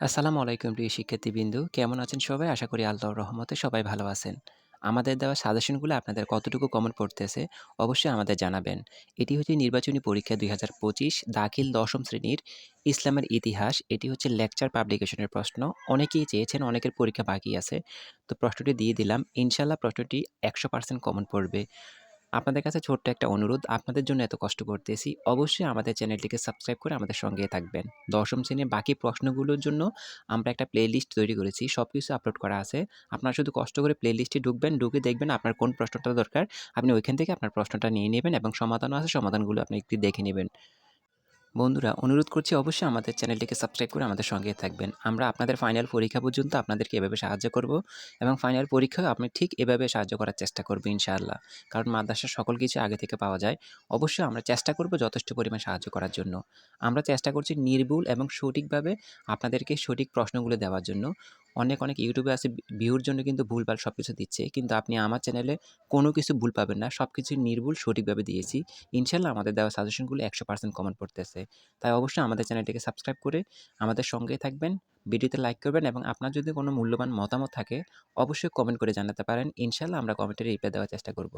আসসালামু আলাইকুম প্রিয় শিক্ষার্থীবৃন্দু। কেমন আছেন সবাই? আশা করি আল্লাহর রহমতে সবাই ভালো আছেন। আমাদের দেওয়া সাজেশনগুলো আপনাদের কতটুকু কমন পড়তেছে অবশ্যই আমাদের জানাবেন। এটি হচ্ছে নির্বাচনী পরীক্ষা ২০২৫ দাখিল দশম শ্রেণির ইসলামের ইতিহাস। এটি হচ্ছে লেকচার পাবলিকেশনের প্রশ্ন। অনেকেই চেয়েছেন, অনেকের পরীক্ষা বাকি আছে। তো প্রশ্নটি দিয়ে দিলাম। ইনশাল্লাহ প্রশ্নটি ১০০% কমন পড়বে। আপনাদের কাছে ছোট্ট একটা অনুরোধ, আপনাদের জন্য এত কষ্ট করতেছি। অবশ্যই আমাদের চ্যানেলটিকে সাবস্ক্রাইব করে আমাদের সঙ্গে থাকবেন। দশম শ্রেণির বাকি প্রশ্নগুলোর জন্য আমরা একটা প্লেলিস্ট তৈরি করেছি। সব কিছু আপলোড করা আছে। আপনারা শুধু কষ্ট করে প্লেলিস্টে ঢুকবেন, ঢুকে দেখবেন আপনার কোন প্রশ্নটা দরকার। আপনি ওইখান থেকে আপনার প্রশ্নটা নিয়ে নেবেন এবং সমাধানও আছে, সমাধানগুলো আপনি একটু দেখে নেবেন। বন্ধুরা, অনুরোধ করছি অবশ্যই আমাদের চ্যানেলটিকে সাবস্ক্রাইব করে আমাদের সঙ্গে থাকবেন। আমরা আপনাদের ফাইনাল পরীক্ষা পর্যন্ত আপনাদেরকে এভাবে সাহায্য করব এবং ফাইনাল পরীক্ষায় আপনি ঠিক এভাবে সাহায্য করার চেষ্টা করব ইনশাআল্লাহ। কারণ মাদ্রাসার সকল কিছু আগে থেকে পাওয়া যায়। অবশ্যই আমরা চেষ্টা করব যথেষ্ট পরিমাণ সাহায্য করার জন্য। আমরা চেষ্টা করছি নির্ভুল এবং সঠিকভাবে আপনাদেরকে সঠিক প্রশ্নগুলো দেওয়ার জন্য। অনেক, অনেক ইউটিউবে আছে ভিউর জন্য কিন্তু ভুলভাল সব কিছু দিচ্ছে। কিন্তু আপনি আমার চ্যানেলে কোনো কিছু ভুল পাবেন না। সব কিছুই নির্ভুল সঠিকভাবে দিয়েছি। ইনশাল্লাহ আমাদের দেওয়া সাজেশনগুলো ১০০% কমন পড়তেছে। তাই অবশ্যই আমাদের চ্যানেলটিকে সাবস্ক্রাইব করে আমাদের সঙ্গেই থাকবেন। ভিডিওতে লাইক করবেন এবং আপনার যদি কোনো মূল্যবান মতামত থাকে অবশ্যই কমেন্ট করে জানাতে পারেন। ইনশাআল্লাহ আমরা কমেন্টে রিপ্লাই দেওয়ার চেষ্টা করব।